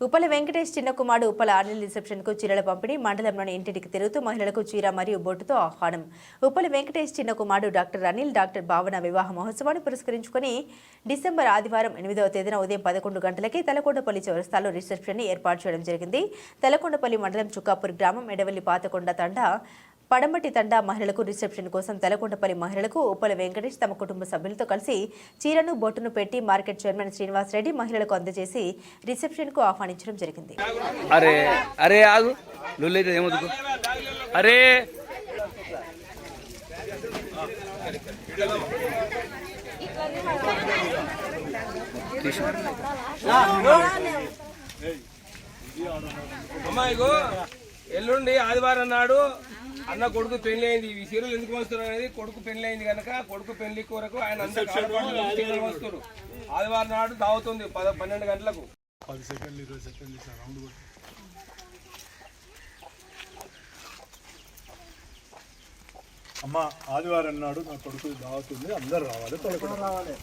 ఉప్పల వెంకటేష్ చిన్న కుమారుడు ఉప్పల అనిల్ రిసెప్షన్కు చీరల పంపిణీ మండలంలోని ఇంటింటికి తిరుగుతూ మహిళలకు చీర మరియు బొట్టుతో ఆహ్వానం. ఉప్పల వెంకటేష్ చిన్న కుమారుడు డాక్టర్ అనిల్ డాక్టర్ భావన వివాహ మహోత్సవాన్ని పురస్కరించుకుని డిసెంబర్ ఆదివారం ఎనిమిదవ తేదీన ఉదయం పదకొండు గంటలకి తలకొండపల్లి చౌరస్తాలో రిసెప్షన్ని ఏర్పాటు చేయడం జరిగింది. తలకొండపల్లి మండలం చుక్కాపూర్ గ్రామం ఎడవల్లి పాతకొండ తండా పడమటి తండా మహిళలకు రిసెప్షన్ కోసం తెలకొండపల్లి మహిళలకు ఉప్పల వెంకటేష్ తమ కుటుంబ సభ్యులతో కలిసి చీరను బొట్టును పెట్టి మార్కెట్ చైర్మన్ శ్రీనివాస్ రెడ్డి మహిళలకు అందజేసి రిసెప్షన్కు ఆహ్వానించడం జరిగింది. అరే అరే ఆగు. ఎల్లుండి ఆదివారం నాడు అన్న కొడుకు పెళ్ళి అయింది ఈ చీరలు ఎందుకు వస్తున్నారు అనేది కొడుకు పెళ్ళి అయింది కనుక కొడుకు పెళ్ళి కొరకు ఆయన వస్తారు ఆదివారం నాడు దావుతుంది పద పన్నెండు గంటలకు. పది సెకండ్లు ఇరవై సెకండ్లు ఇట్లా రౌండ్ కొట్టు. అమ్మ ఆదివారం నాడు నా కొడుకు దావుతుంది అందరు రావాలి రావాలి.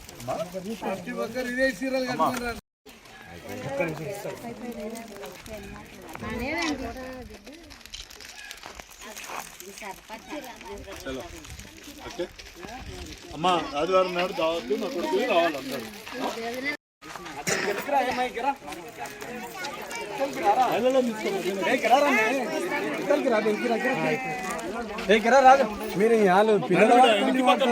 ఓకే అమ్మ ఆదివారం నాడు దావద్దు నా కొడుకు రావాలి అందరు మీరు ఇంటి పక్కన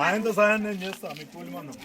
ఆయనతో సాయం నేను చేస్తా మీ కూలి మందం